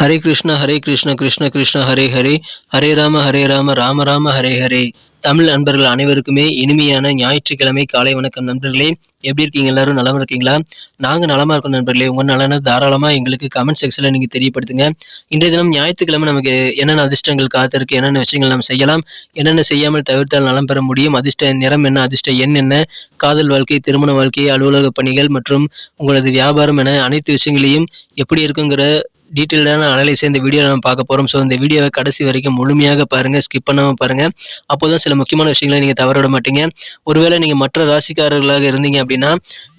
ஹரே கிருஷ்ண ஹரே கிருஷ்ண கிருஷ்ண கிருஷ்ண ஹரே ஹரே. ஹரே ராம ஹரே ராம ராம ராம ஹரே ஹரே. தமிழ் நண்பர்கள் அனைவருக்குமே இனிமையான ஞாயிற்றுக்கிழமை காலை வணக்கம் நண்பர்களே. எப்படி இருக்கீங்க எல்லாரும்? நலமா இருக்கீங்களா? நாங்க நலமா இருக்கோம் நண்பர்களே. உங்க நலனை தாராளமா எங்களுக்கு கமெண்ட் செக்ஷன்ல நீங்க தெரியப்படுத்துங்க. இன்றைய தினம் ஞாயிற்றுக்கிழமை நமக்கு என்னென்ன அதிர்ஷ்டங்கள் காத்திருக்கு என்னென்ன விஷயங்கள் நாம் செய்யலாம் என்னென்ன செய்யாமல் தவிர்த்தால் நலம் பெற முடியும் அதிர்ஷ்ட நிறம் என்ன அதிர்ஷ்ட எண் என்ன காதல் வாழ்க்கை திருமண வாழ்க்கை அலுவலக பணிகள் மற்றும் உங்களது வியாபாரம் என அனைத்து விஷயங்களையும் எப்படி இருக்குங்கிற டீட்டெயில்டான அனலைஸ் இந்த வீடியோ நம்ம பார்க்க போகிறோம் ஸோ இந்த வீடியோவை கடைசி வரைக்கும் முழுமையாக பாருங்கள் ஸ்கிப் பண்ணாமல் பாருங்கள் அப்போ தான் சில முக்கியமான விஷயங்களை நீங்கள் தவற விட மாட்டீங்க. ஒருவேளை நீங்கள் மற்ற ராசிக்காரர்களாக இருந்தீங்க அப்படின்னா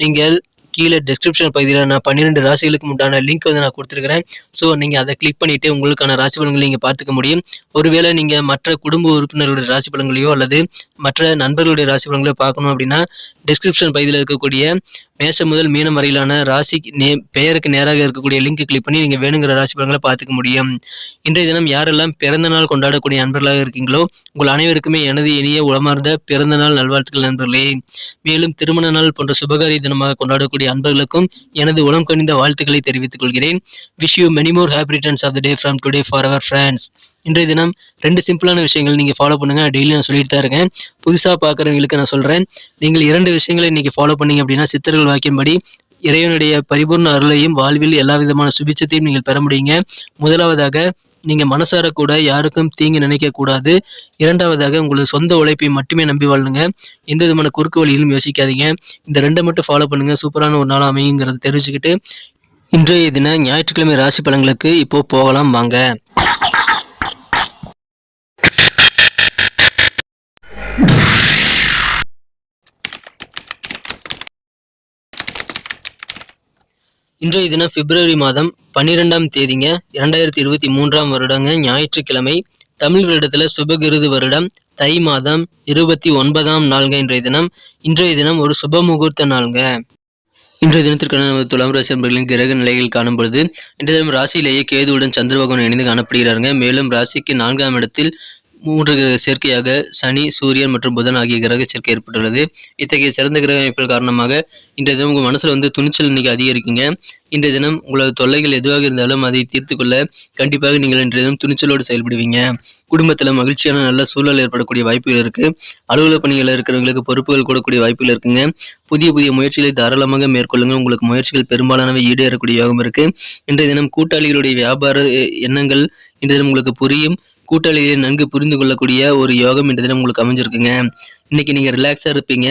நீங்கள் கீழே டிஸ்கிரிப்ஷன் பகுதியில் நான் பன்னிரெண்டு ராசிகளுக்கு உண்டான லிங்க் வந்து நான் கொடுத்துருக்கிறேன். ஸோ நீங்கள் அதை கிளிக் பண்ணிவிட்டு உங்களுக்கான ராசி பலன்களை நீங்கள் பார்த்துக்க முடியும். ஒருவேளை நீங்கள் மற்ற குடும்ப உறுப்பினர்களுடைய ராசி பலன்களையோ அல்லது மற்ற நண்பர்களுடைய ராசி பலன்களையோ பார்க்கணும் அப்படின்னா டிஸ்கிரிப்ஷன் பகுதியில் இருக்கக்கூடிய மேசம் முதல் மீனம் வரையிலான ராசி நே பெயருக்கு நேராக இருக்கக்கூடிய லிங்க் கிளிக் பண்ணி நீங்கள் வேணுங்கிற ராசி பலன்களை பார்த்துக்க முடியும். இன்றைய தினம் யாரெல்லாம் பிறந்த நாள் கொண்டாடக்கூடிய நண்பர்களாக இருக்கீங்களோ உங்கள் அனைவருக்குமே எனது இனிய உளமார்ந்த பிறந்த நாள் நல்வாழ்த்துக்கள் நண்பர்களே. மேலும் திருமண நாள் போன்ற சுபகாரிய தினமாக கொண்டாடக்கூடிய அன்பர்களுக்கும் எனது உளம் கணிந்த வாழ்த்துக்களை தெரிவித்துக் கொள்கிறேன். Wish you many more happy returns of the day from today for our friends இன்றைய தினம் ரெண்டு சிம்பிளான விஷயங்கள் நீங்கள் ஃபாலோ பண்ணுங்க. டெய்லி நான் சொல்லிட்டு தான் இருக்கேன். புதுசாக பார்க்குறவங்களுக்கு நான் சொல்கிறேன் நீங்கள் இரண்டு விஷயங்களை இன்னைக்கு ஃபாலோ பண்ணீங்க அப்படின்னா சித்தர்கள் வாக்கியம்படி இறைவனுடைய பரிபூர்ண அருளையும் வாழ்வில் எல்லா விதமான சுபிச்சத்தையும் நீங்கள் பெற முடியுங்க. முதலாவதாக நீங்க மனசார கூட யாருக்கும் தீங்கு நினைக்க கூடாது இரண்டாவதாக உங்களது சொந்த உழைப்பை மட்டுமே நம்பி வாழுங்க. எந்த விதமான குறுக்கு வழியிலும் யோசிக்காதீங்க. இந்த ரெண்டை மட்டும் ஃபாலோ பண்ணுங்க. சூப்பரான ஒரு நாள் அமையுங்கிறத தெரிஞ்சுக்கிட்டு இன்றைய தின ஞாயிற்றுக்கிழமை ராசி பலன்களுக்கு இப்போ போகலாம். வாங்க. இன்றைய தினம் பிப்ரவரி மாதம் பன்னிரெண்டாம் தேதிங்க இரண்டாயிரத்தி இருபத்தி மூன்றாம் வருடங்க ஞாயிற்றுக்கிழமை தமிழ் வருடத்துல சுபகிருது வருடம் தை மாதம் இருபத்தி ஒன்பதாம் நாள்ங்க இன்றைய தினம். இன்றைய தினம் ஒரு சுப முகூர்த்த நாள்ங்க. இன்றைய தினத்திற்கான நமது துலாம் ராசி நண்பர்களின் கிரக நிலைகள் காணும் பொழுது இன்றைய தினம் ராசியிலேயே கேதுவுடன் சந்திர பகவான் இணைந்து காணப்படுகிறாருங்க. மேலும் ராசிக்கு நான்காம் இடத்தில் மூன்று சேர்க்கையாக சனி சூரியன் மற்றும் புதன் ஆகிய கிரக சேர்க்கை ஏற்பட்டுள்ளது. இத்தகைய சிறந்த கிரக அமைப்புகள் காரணமாக இன்றைய தினம் உங்கள் மனசில் வந்து துணிச்சல் இன்னைக்கு அதிகரிக்குங்க. இன்றைய தினம் உங்களது தொல்லைகள் எதுவாக இருந்தாலும் அதை தீர்த்து கொள்ள கண்டிப்பாக நீங்கள் இன்றைய தினம் துணிச்சலோடு செயல்படுவீங்க. குடும்பத்தில் மகிழ்ச்சியான நல்ல சூழல் ஏற்படக்கூடிய வாய்ப்புகள் இருக்கு. அலுவலக பணிகளில் இருக்கிறவங்களுக்கு பொறுப்புகள் கூடக்கூடிய வாய்ப்புகள் இருக்குங்க. புதிய புதிய முயற்சிகளை தாராளமாக மேற்கொள்ளுங்க உங்களுக்கு முயற்சிகள் பெரும்பாலானவை ஈடேறக்கூடிய யோகம் இருக்கு. இன்றைய தினம் கூட்டாளிகளுடைய வியாபார எண்ணங்கள் இன்றைய தினம் உங்களுக்கு புரியும். கூட்டாளிகளை நன்கு புரிந்து கொள்ளக்கூடிய ஒரு யோகம் இந்த தினம் உங்களுக்கு அமைஞ்சிருக்குங்க. இன்னைக்கு நீங்க ரிலாக்ஸா இருப்பீங்க.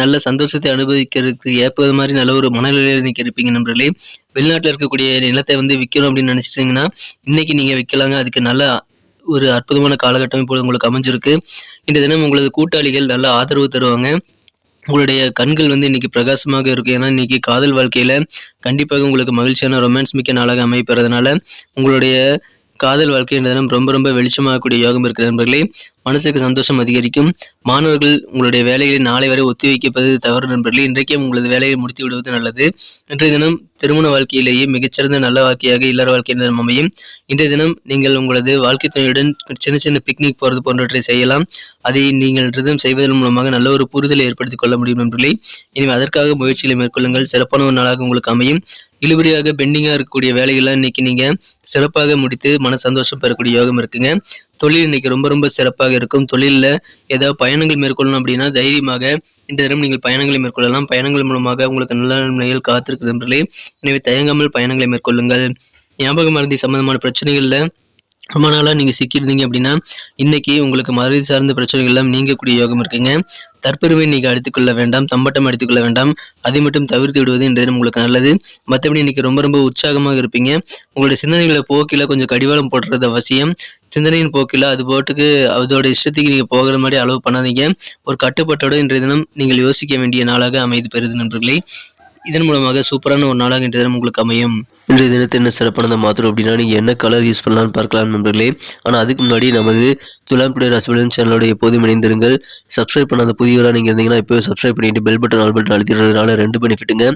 நல்ல சந்தோஷத்தை அனுபவிக்கிறதுக்கு ஏற்பது மாதிரி நல்ல ஒரு மனநிலையில் இன்னைக்கு இருப்பீங்க நண்பர்களே. வெளிநாட்டில் இருக்கக்கூடிய நிலத்தை வந்து விற்கணும் அப்படின்னு நினைச்சிட்டீங்கன்னா இன்னைக்கு நீங்க விற்கலாங்க அதுக்கு நல்ல ஒரு அற்புதமான காலகட்டம் இப்பொழுது உங்களுக்கு அமைஞ்சிருக்கு. இந்த தினம் உங்களது கூட்டாளிகள் நல்ல ஆதரவு தருவாங்க. உங்களுடைய கண்கள் வந்து இன்னைக்கு பிரகாசமாக இருக்கும். ஏன்னா இன்னைக்கு காதல் வாழ்க்கையில கண்டிப்பாக உங்களுக்கு மகிழ்ச்சியான ரொமான்ஸ் மிக்க நாளாக அமைப்பறதுனால உங்களுடைய காதல் வாழ்க்கை இந்த தினம் ரொம்ப ரொம்ப வெளிச்சமாகக்கூடிய யோகம் இருக்கிற நண்பர்களே. மனசுக்கு சந்தோஷம் அதிகரிக்கும். மாணவர்கள் உங்களுடைய வேலைகளை நாளை வரை ஒத்திவைக்கப்பது தவறு நண்பர்களே. இன்றைக்கே உங்களது வேலையை முடித்து விடுவது நல்லது. இன்றைய தினம் திருமண வாழ்க்கையிலேயே மிகச்சிறந்த நல்ல வாழ்க்கையாக இல்லற வாழ்க்கை தினம் அமையும். இன்றைய தினம் நீங்கள் உங்களது வாழ்க்கை துணையுடன் சின்ன சின்ன பிக்னிக் போகிறது போன்றவற்றை செய்யலாம். அதை நீங்கள் ரிதம் செய்வதன் மூலமாக நல்ல ஒரு புரிதலை ஏற்படுத்திக் கொள்ள முடியும் நண்பர்களே. எனவே அதற்காக முயற்சிகளை மேற்கொள்ளுங்கள். சிறப்பான ஒரு நாளாக உங்களுக்கு அமையும். இழுபடியாக பெண்டிங்காக இருக்கக்கூடிய வேலைகள்லாம் இன்னைக்கு நீங்கள் சிறப்பாக முடித்து மன சந்தோஷம் பெறக்கூடிய யோகம் இருக்குங்க. தொழில் இன்னைக்கு ரொம்ப ரொம்ப சிறப்பாக இருக்கும். தொழிலில் ஏதாவது பயணங்கள் மேற்கொள்ளணும் அப்படின்னா தைரியமாக இந்த தினம் நீங்கள் பயணங்களை மேற்கொள்ளலாம். பயணங்கள் மூலமாக உங்களுக்கு நல்ல நிலையில் காத்திருக்கிறது எனவே தயங்காமல் பயணங்களை மேற்கொள்ளுங்கள். ஞாபக மருந்தி சம்பந்தமான பிரச்சனைகளில் ரொம்ப நாளாக நீங்கள் சிக்கியிருந்தீங்க அப்படின்னா இன்னைக்கு உங்களுக்கு மருதி சார்ந்த பிரச்சனைகள் எல்லாம் நீங்கக்கூடிய யோகம் இருக்குங்க. தற்பெருமை நீங்கள் அடித்துக்கொள்ள வேண்டாம் தம்பட்டம் அடித்துக்கொள்ள வேண்டாம். அதை மட்டும் தவிர்த்து விடுவது இந்த தினம் உங்களுக்கு நல்லது. மற்றபடி இன்னைக்கு ரொம்ப ரொம்ப உற்சாகமாக இருப்பீங்க. உங்களுடைய சிந்தனைகளை போக்கில கொஞ்சம் கடிவாளம் போடுறது அவசியம். சிந்தனையின் போக்கில் அது போட்டுக்கு அதோட இஷ்டத்துக்கு நீங்கள் போகிற மாதிரி அளவு பண்ணாதீங்க. ஒரு கட்டுப்பாட்டோடு இன்றைய தினம் நீங்கள் யோசிக்க வேண்டிய நாளாக அமைது பெறுது நண்பர்களே. இதன் மூலமாக சூப்பரான ஒரு நாளாக இன்றைய தினம் உங்களுக்கு அமையும். இன்றைய தினத்தை என்ன சிறப்பானதை மாத்திரம் அப்படின்னா நீங்கள் என்ன கலர் யூஸ் பண்ணலாம்னு பார்க்கலாம் நண்பர்களே. ஆனால் அதுக்கு முன்னாடி நமது துலாம் பிள்ளை ராசிபலன் சேனலோட எப்போதும் இணைந்திருங்கள். சப்ஸ்கிரைப் பண்ணாத புதியவராக நீங்கள் இருந்தீங்கன்னா இப்போ சப்ஸ்கிரைப் பண்ணிட்டு பெல் பட்டன் ஆல் பட்டன் அழுத்திடுறதுனால ரெண்டு பெனிஃபிட்டுங்க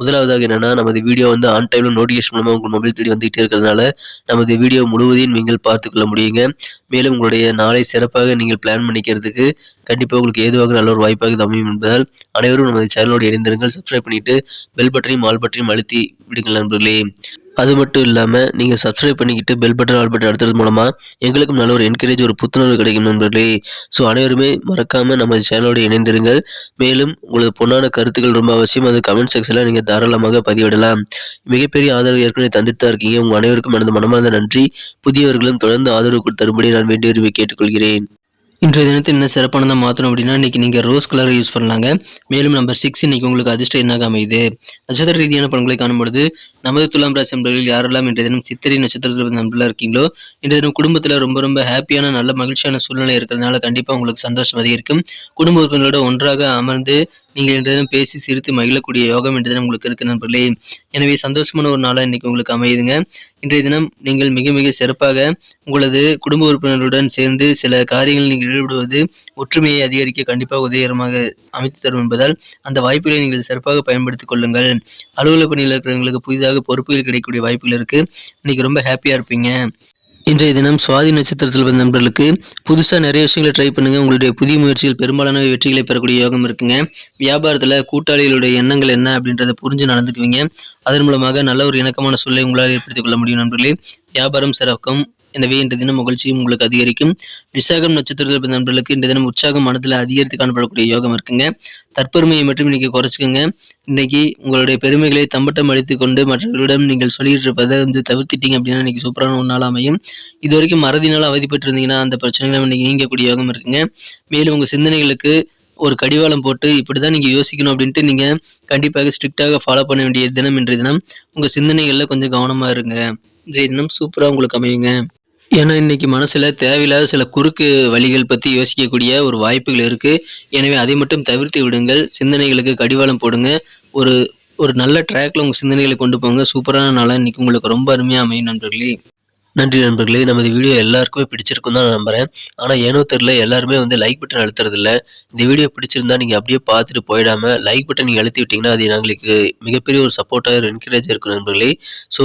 முதலாவதாக என்னன்னா நமது வீடியோ வந்து ஆன் டைமில் நோட்டிஃபிகேஷன் மூலமாக உங்கள் மொபைல் தேடி வந்துகிட்டே இருக்கிறதுனால நமது வீடியோ முழுவதையும் நீங்கள் பார்த்துக்கொள்ள முடியுங்க. மேலும் உங்களுடைய நாளை சிறப்பாக நீங்கள் பிளான் பண்ணிக்கிறதுக்கு கண்டிப்பாக உங்களுக்கு ஏதுவாக நல்ல ஒரு வாய்ப்பாக இது அமையும் என்பதால் அனைவரும் நமது சேனலோடு இணைந்திருங்கள். சப்ஸ்கிரைப் பண்ணிட்டு பெல் பட்டனையும் ஆல் பட்டனையும் அழுத்தி விடுங்கள் நண்பர்களே. அது மட்டும் இல்லாமல் நீங்கள் சப்ஸ்கிரைப் பண்ணிக்கிட்டு பெல் பட்டன் ஆல் பட்டன் அடுத்தது மூலமாக எங்களுக்கும் நல்ல ஒரு என்கரேஜ் ஒரு புத்துணர்வு கிடைக்கும் நண்பர்களே. ஸோ அனைவருமே மறக்காமல் நம்ம சேனலோடு இணைந்திருங்கள். மேலும் உங்களது பொன்னான கருத்துக்கள் ரொம்ப அவசியம். அது கமெண்ட் செக்ஷனில் நீங்கள் தாராளமாக பதிவிடலாம். மிகப்பெரிய ஆதரவு ஏற்கனவே தந்துட்டு தான் இருக்கீங்க. உங்கள் அனைவருக்கும் எனது மனமார்ந்த நன்றி. புதியவர்களும் தொடர்ந்து ஆதரவு கொடுத்தரும்படி நான் வேண்டி விரும்பி கேட்டுக்கொள்கிறேன் இன்றைய தினத்தை என்ன சிறப்பானதாக மாற்றணும் அப்படின்னா இன்றைக்கி நீங்கள் ரோஸ் கலரை யூஸ் பண்ணலாங்க. மேலும் நம்பர் சிக்ஸ் இன்னைக்கு உங்களுக்கு அதிர்ஷ்டம் என்னாக அமையுது? நட்சத்திர ரீதியான பலன்களை காணும்பொழுது நமது துலாம் ராசி நண்பர்களில் யாரெல்லாம் இன்றைய தினம் சித்திரை நட்சத்திரத்தில் நண்பர்களாக இருக்கீங்களோ இன்றைய தினம் குடும்பத்தில் ரொம்ப ரொம்ப ஹாப்பியான நல்ல மகிழ்ச்சியான சூழ்நிலை இருக்கிறதுனால கண்டிப்பாக உங்களுக்கு சந்தோஷம் அதிகரிக்கும். குடும்ப உறுப்பினர்களோட ஒன்றாக அமர்ந்து நீங்கள் இன்றைய பேசி சிரித்து மகிழக்கூடிய யோகம் இன்றைய தினம் உங்களுக்கு இருக்கு நண்பர்களே. எனவே சந்தோஷமான ஒரு நாளாக இன்னைக்கு உங்களுக்கு அமையுதுங்க. இன்றைய தினம் நீங்கள் மிக மிக சிறப்பாக உங்களது குடும்ப உறுப்பினர்களுடன் சேர்ந்து சில காரியங்களில் நீங்கள் ஈடுபடுவது ஒற்றுமையை அதிகரிக்க கண்டிப்பாக உதவிகரமாக அமைத்து தரும் என்பதால் அந்த வாய்ப்புகளை நீங்கள் சிறப்பாக பயன்படுத்திக் கொள்ளுங்கள். அலுவலக பணியில் இருக்கிறவங்களுக்கு புதிதாக பொறுப்புகள் கிடைக்கக்கூடிய வாய்ப்புகள் இருக்கு. இன்னைக்கு ரொம்ப ஹாப்பியா இருப்பீங்க. இன்றைய தினம் சுவாதி நட்சத்திரத்தில் வந்த நண்பர்களுக்கு புதுசாக நிறைய விஷயங்களை ட்ரை பண்ணுங்கள் உங்களுடைய புதிய முயற்சிகள் பெரும்பாலான வெற்றிகளை பெறக்கூடிய யோகம் இருக்குங்க. வியாபாரத்தில் கூட்டாளிகளுடைய எண்ணங்கள் என்ன அப்படின்றத புரிஞ்சு நடந்துக்குவீங்க. அதன் மூலமாக நல்ல ஒரு இணக்கமான சூழலை உங்களால் ஏற்படுத்திக் கொள்ள முடியும் நண்பர்களே. வியாபாரம் சிறக்கும் எனவே இன்றைய தினம் மகிழ்ச்சியும் உங்களுக்கு அதிகரிக்கும். விசாகம் நட்சத்திரத்தில் பிறந்த நண்பர்களுக்கு இன்றைய தினம் உற்சாகம் மனதில் அதிகரித்து காணப்படக்கூடிய யோகம் இருக்குங்க. தற்பெருமையை மட்டும் இன்னைக்கு குறைச்சிக்கோங்க. இன்னைக்கு உங்களுடைய பெருமைகளை தம்பட்டம் அடித்துக் கொண்டு மற்றவர்களிடம் நீங்கள் சொல்லிட்டு இருப்பதை வந்து தவிர்த்திட்டீங்க அப்படின்னா இன்னைக்கு சூப்பரான ஒரு நாள் அமையும். இது வரைக்கும் மறதினால் அவதிப்பட்டு இருந்தீங்கன்னா அந்த பிரச்சனைகளை இன்னைக்கு நீங்கக்கூடிய யோகம் இருக்குங்க. மேலும் உங்கள் சிந்தனைகளுக்கு ஒரு கடிவாளம் போட்டு இப்படி தான் நீங்கள் யோசிக்கணும் அப்படின்ட்டு நீங்கள் கண்டிப்பாக ஸ்ட்ரிக்டாக ஃபாலோ பண்ண வேண்டிய தினம் இன்றைய தினம். உங்கள் சிந்தனைகளில் கொஞ்சம் கவனமாக இருங்க. இன்றைய தினம் சூப்பராக உங்களுக்கு அமையுங்க. ஏன்னா இன்றைக்கி மனசில் தேவையில்லாத சில குறுக்கு வழிகள் பற்றி யோசிக்கக்கூடிய ஒரு வாய்ப்புகள் இருக்குது எனவே அதை மட்டும் தவிர்த்து விடுங்கள். சிந்தனைகளுக்கு கடிவாளம் போடுங்க. ஒரு ஒரு நல்ல ட்ராக்ல உங்கள் சிந்தனைகளை கொண்டு போங்க. சூப்பரான நாளாக இன்றைக்கி உங்களுக்கு ரொம்ப அருமையாக அமையும் நண்பர்களே. நன்றி நண்பர்களே. நமது வீடியோ எல்லாருக்குமே பிடிச்சிருக்கும் தான் நான் நம்புகிறேன் ஆனால் ஏனோ தெரில எல்லாருமே வந்து லைக் பட்டன் அழுத்துறதில்ல. இந்த வீடியோ பிடிச்சிருந்தா நீங்கள் அப்படியே பார்த்துட்டு போயிடாமல் லைக் பட்டன் நீங்கள் அழுத்தி விட்டிங்கன்னா அது எங்களுக்கு மிகப்பெரிய ஒரு சப்போர்ட்டாக ஒரு என்கரேஜ் இருக்கும் நண்பர்களே. ஸோ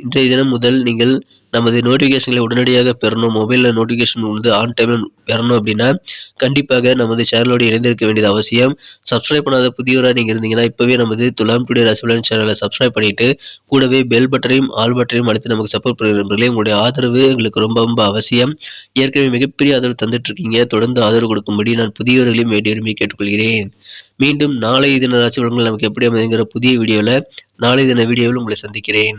இன்றைய தினம் முதல் நீங்கள் நமது நோட்டிஃபிகேஷன்களை உடனடியாக பெறணும். மொபைலில் நோட்டிஃபிகேஷன் வந்து ஆன் டைமில் பெறணும் அப்படின்னா கண்டிப்பாக நமது சேனலோடு இணைந்திருக்க வேண்டியது அவசியம். சப்ஸ்கிரைப் பண்ணாத புதியவராக நீங்கள் இருந்தீங்கன்னா இப்போவே நமது துலாம் டுடே ரசிபலன் சேனலை சப்ஸ்கிரைப் பண்ணிட்டு கூடவே பெல் பட்டனையும் ஆல் பட்டனையும் அழைத்து நமக்கு சப்போர்ட் பண்ணுற உங்களுடைய ஆதரவு எங்களுக்கு ரொம்ப ரொம்ப அவசியம். ஏற்கனவே மிகப்பெரிய ஆதரவு தந்துட்டு இருக்கீங்க தொடர்ந்து ஆதரவு கொடுக்கும்படி நான் புதியவர்களையும் வேண்டிய உரிமை கேட்டுக்கொள்கிறேன். மீண்டும் நாளை தின ராசி பலன்கள் நமக்கு எப்படி அமைதுங்கிற புதிய வீடியோவில் நாளை தின வீடியோவில் உங்களை சந்திக்கிறேன்.